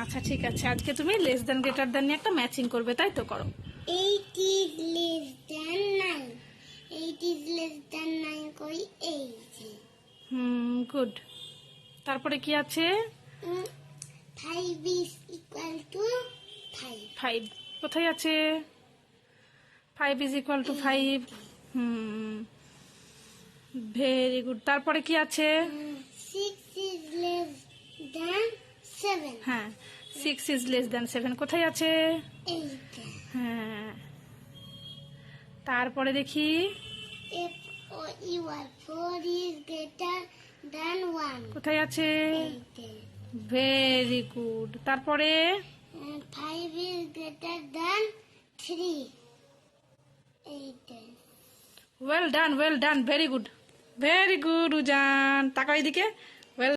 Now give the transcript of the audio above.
আচ্ছা ঠিক আছে। আজকে তুমি লেস দেন গ্রেটার দেন নিয়ে একটা ম্যাচিং করবে তাই তো করো? eight. হুম গুড তারপরে কি আছে? five. ফাইভ কোথায় আছে? Five is equal to five hmm very good তারপরে কি আছে? Mm, six is less than seven কোথায় আছে? হ্যাঁ। তারপরে দেখি। কোথায় আছে? ভেরি গুড তারপরে? Five is greater than three well done well done very good very good Ujan তাকাই দিকে